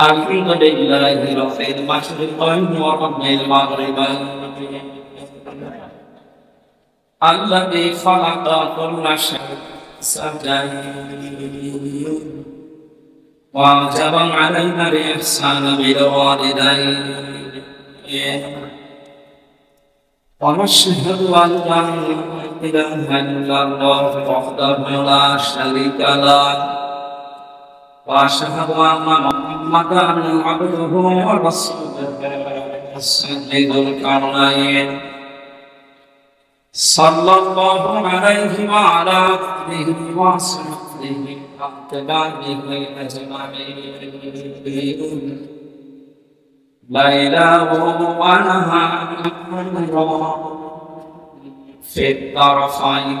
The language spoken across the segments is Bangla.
الحمد لله رب المشرق ورب المغرب الذي خلق كل شيء واجب علينا الاحسان بالوالدين ونشهد ان لا اله الا الله وحده لا شريك له وأشهد أن محمدا عبده ورسوله السيد الكرمين صلى الله عليه وعلى آله وصحبه واتباعه أجمعين ليلا ونهارا في الطرفين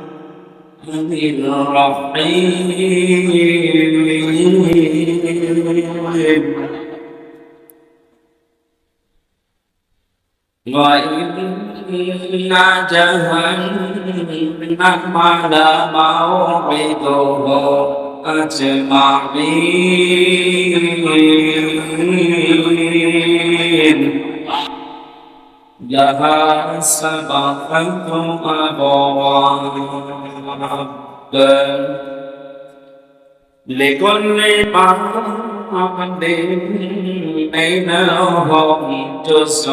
وإن جهنم لموعده أجمعين لها سبعة أبواب لكل باب بينهم جزء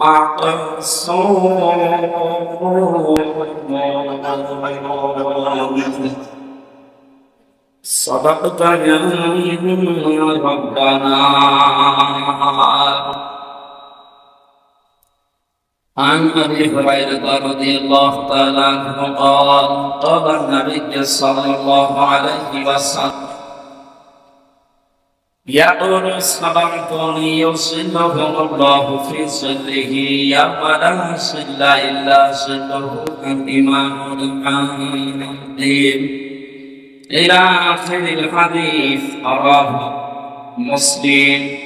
مقصود صدقت يا ربنا عن ابي هريره رضي الله تعالى عنه قال قال النبي صلى الله عليه وسلم يقول سبعة يوصلهم الله في ظله يوم لا ظل إلا ظله الإمام العظيم إلى آخر الحديث رواه مسلم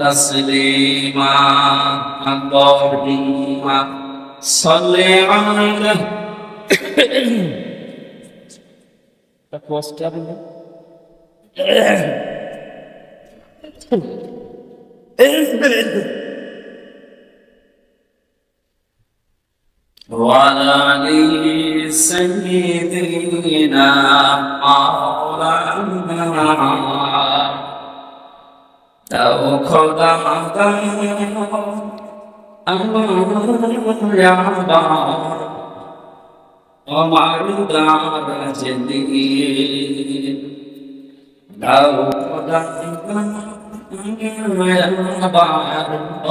تسليما اللهم صل على وعلى آل سيدنا مولانا খোদা আমার দারাজ দিয়ে দাও খোদা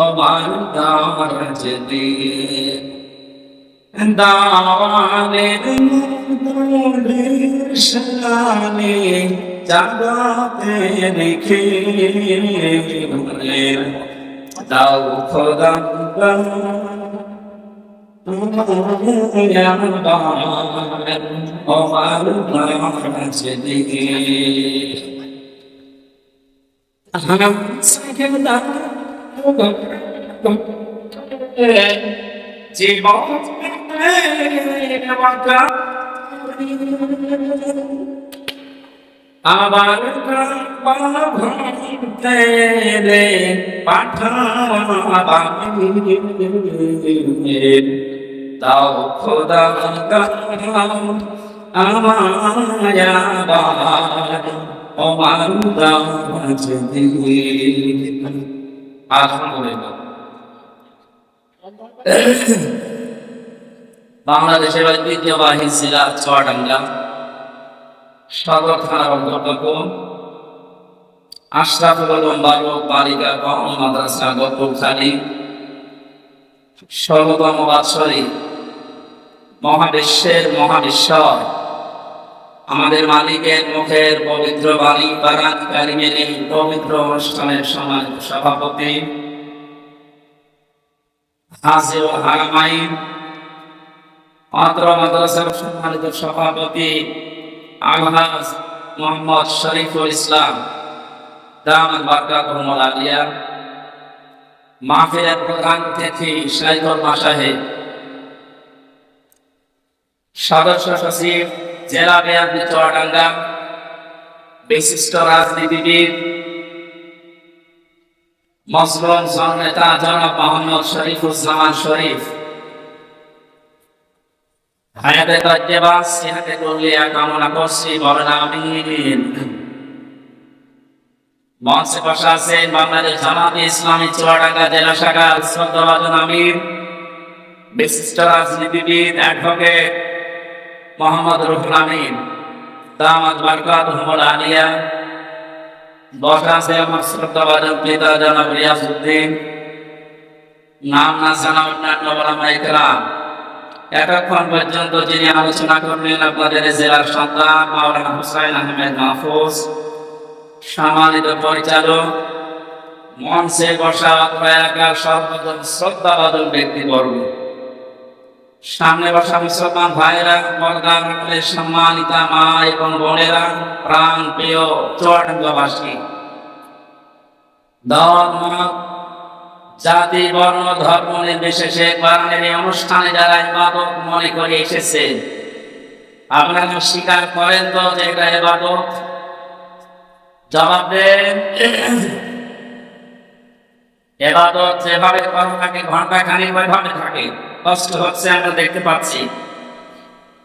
আমার দারাজ দিয়ে দাওয়ানের শানে জাগাতে রেখে দাও খোদা জীবন আবার ভাঙতে তাও খোদা আমার বাংলাদেশের ঐতিহ্যবাহী জেলা চুয়াডাঙ্গা। সদর থানার অন্তর্গত আশরাফুল বালক কম মাদ্রাসা মহাবিশ্বের মহাবিশ্বর আমাদের মালিকের মুখের পবিত্র বাণী, বারাত পবিত্র অনুষ্ঠানের সম্মানিত সভাপতি। হাজির হারামাইন অত্র মাদ্রাসার সম্মানিত সভাপতি আলহাজ মোহাম্মদ শরীফুল ইসলাম। দামান বারকাতুল আলিয়া মাহফিলের প্রধান অতিথি শাইখুল মাসাহেব সদস্য সচিব জেলা বিএনপি চুয়াডাঙ্গা বিশিষ্ট রাজনীতিবিদ মসলুম নেতা জনাব মোহাম্মদ শরীফুজ্জামান শরীফ। হায়াতে তজ্জেবাস সিহাতে কুল্লিয়া কামনা করছি, বলেন আমিন। মঞ্চে বসা আছেন বাংলাদেশ জামাতে ইসলামী চুয়াডাঙ্গা জেলা শাখা শ্রদ্ধাভাজন আমির, বিশিষ্ট রাজনীতিবিদ, অ্যাডভোকেট মোহাম্মদ রুহুল আমিন। দামাত বারকাত হুমুল আলিয়া। বসা আছে আমার শ্রদ্ধাভাজন পিতা জনাব রিয়াজউদ্দিন। নাম না জানা অন্যান্য ওলামা ইকরাম এতক্ষণ পর্যন্ত যিনি আলোচনা করলেন আপনাদের জেলার সন্তান মাওলানা হুসাইন আহমেদ মাহফুজ, সম্মানিত পরিচালক, মঞ্চে বসা এলাকার সর্বজন শ্রদ্ধাবাদন ব্যক্তিবর্গ। সামনে বসা মুসলমান ভাইরা পর্দার সম্মানিতা মা এবং বোনেরা প্রাণ প্রিয় চুয়াডাঙ্গাবাসী। দল মত জাতি, বর্ণ, ধর্ম নির্বিশেষে কোরআনের এই অনুষ্ঠানে যারা ইবাদত মনে করে এসেছে, আপনারা স্বীকার করেন তো যে এটা ইবাদত জবাব দেন, এবাদত যেভাবে করা থাকে ঘণ্টা খানিক ওইভাবে থাকে। কষ্ট হচ্ছে, আমরা দেখতে পাচ্ছি।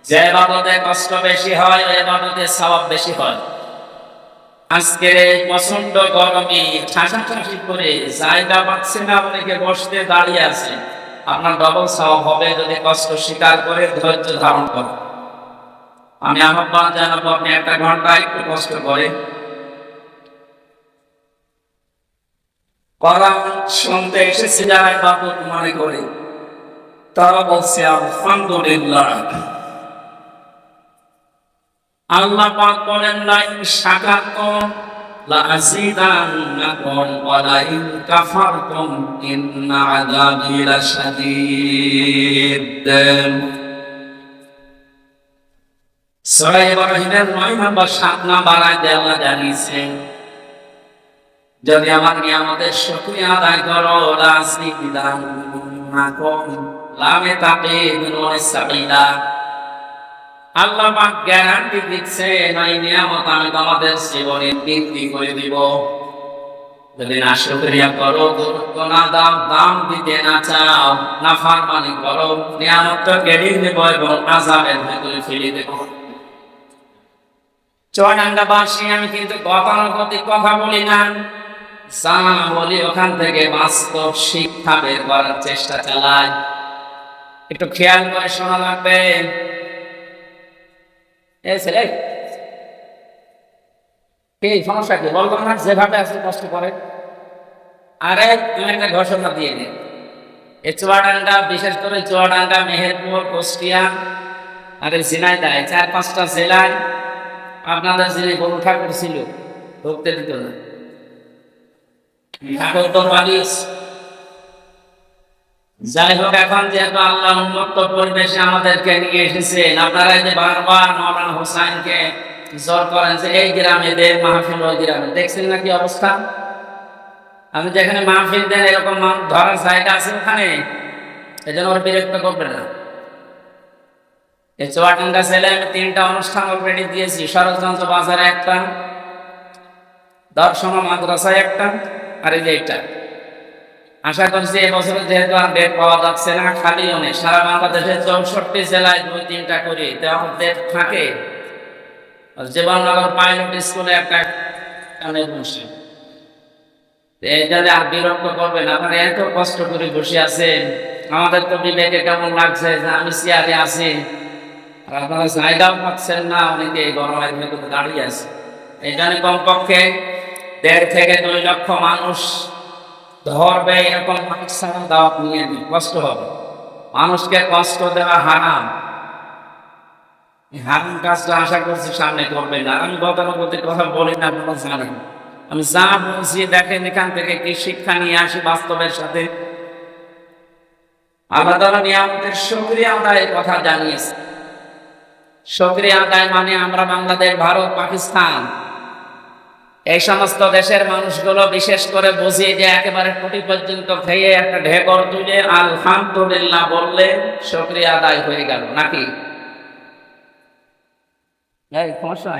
যে এবাদতে কষ্ট বেশি হয়, ওই এবাদতে সওয়াব বেশি হয়। আজকের এই প্রচণ্ড গরমে ঠাসাঠাসি করে জায়গা পাচ্ছে না অনেকে বসতে দাঁড়িয়ে আছে। আপনার ডবল সওয়াব হবে যদি কষ্ট স্বীকার করে ধৈর্য ধারণ করে। আমি আহ্বান জানাব আপনি একটা ঘণ্টা একটু কষ্ট করে। কোরআন শুনতে এসেছে যারা ইবাদত মনে করে। তারা বলছে, আলহামদুলিল্লাহ। আল্লাহ পাক বলেন, লাইন শাকারতুম লাযিদান্নাকুম ওয়া লাইন কাফারতুম, ইন্না আযাবি লাশাদীদ। সূরা ইব্রাহিমের 9 নম্বর 7 নম্বর আয়াতে আল্লাহ জানিয়েছেন, যদি আমার নিয়ামতের শুকরিয়া আদায় করো তাকে সাবিলা আল্লাহ পাক গ্যারান্টি দিচ্ছে নিয়ামত আমি তোমাদের জীবনে বৃদ্ধি করে দিব। যদি না শুকরিয়া করো না দাও, দাম দিতে না চাও না ফারমানি করো, নিয়ামত তো কেড়ে দেব এবং আজাবের ভেতরে আমি কিন্তু গতানুগতিক কথা বলি না। বলি ওখান থেকে বাস্তব শিক্ষা বের করার চেষ্টা চালাই। একটু খেয়াল করে শোনা লাগবে এই ছেলে কি সমস্যা কি? বলব না, যেভাবে আছে কষ্ট করে। আরে, তুমি একটা ঘোষণা দিয়ে নে এই চুয়াডাঙ্গা বিশেষ করে চুয়াডাঙ্গা মেহেরপুর, কুষ্টিয়া, আর এই ঝিনাইদায় চার, পাঁচটা জেলায় আপনাদের যিনি গরু ঠাকুর ছিল ঢুকতে দিত না। ঠাকুর তো পালিস যাই হোক এখন যেহেতু আল্লাহ উন্মুক্ত পরিবেশে আমাদেরকে নিয়ে এসেছেন, আপনারা যে বারবার মৌলানা হোসাইনকে জোর করেন যে এই গ্রামে দেন, মাহফিল, ওই গ্রামে। দেখছেন নাকি অবস্থা? আপনি যেখানে মাহফিল দেন, এরকম ধরার জায়গা আছে ওখানে? এই জন্য ওর বিরক্ত করবে না। এই চুয়াডাঙ্গা ছেলে, আমি তিনটা অনুষ্ঠান অলরেডি দিয়েছি শরৎচন্দ্র বাজারে একটা, দর্শন মাদ্রাসায় একটা, আর এই যে একটা আশা করছি এবছর যেহেতু আর ডেট পাওয়া যাচ্ছে না, খালি নেই সারা বাংলাদেশের চৌষট্টি জেলায় দুই তিনটা করে, তেমন ডেট থাকে। জীবননগর পাইলট স্কুলে একটা কানে বসে। এইটাতে আর বিরক্ত করবেন আপনারা এত কষ্ট করে বসে আছেন আমাদের তো বিবেকে কেমন লাগছে যে আমি চেয়ারে আছি। আর আপনারা জায়গাও পাচ্ছেন না, অনেকে গরমের ভেতরে দাঁড়িয়ে আছে। এইখানে কমপক্ষে দেড় থেকে দুই লক্ষ মানুষ ধরবে এরকম মানুষ দাওয়াত নিয়ে নিই, কষ্ট হবে। মানুষকে কষ্ট দেওয়া হারাম। হারাম কাজটা আশা করছি সামনে করবে না। আমি গতানুগতিক কথা বলি না, আপনারা জানেন। আমি যা বলছি দেখেন এখান থেকে কি শিক্ষা নিয়ে আসি বাস্তবের সাথে। আল্লাহ তালা নিয়ামতের সক্রিয় আদায়ের কথা জানিয়েছে সক্রিয় আদায় মানে আমরা বাংলাদেশ, ভারত, পাকিস্তান এই সমস্ত দেশের মানুষগুলো বিশেষ করে বুঝিয়ে যে একেবারে কোটি পর্যন্ত খেয়ে একটা ঢেকর তুলে আলহামদুলিল্লাহ বললে সক্রিয় আদায় হয়ে গেল নাকি? সমস্যা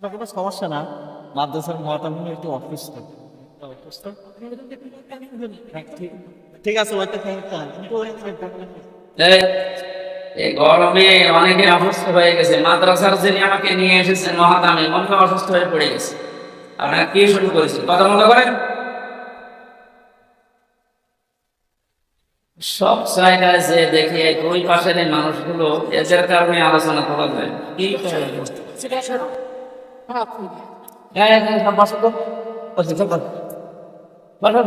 কোনো সমস্যা না? মাদ্রাসার মহাতামিন একটু অসুস্থ ঠিক- আছে কিন্তু গরমে অনেকে অসুস্থ হয়ে গেছে। মাদ্রাসার যিনি আমাকে নিয়ে এসেছেন মহাদামে মনে অসুস্থ হয়ে পড়ে গেছে। আপনারা কি শুরু করেছেন? কথা মতো করেন? সব জায়গায় যে দেখি ওই পাশের মানুষগুলো, এদের কারণে আলোচনা করা যায়। কি বসো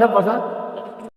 সব বসো।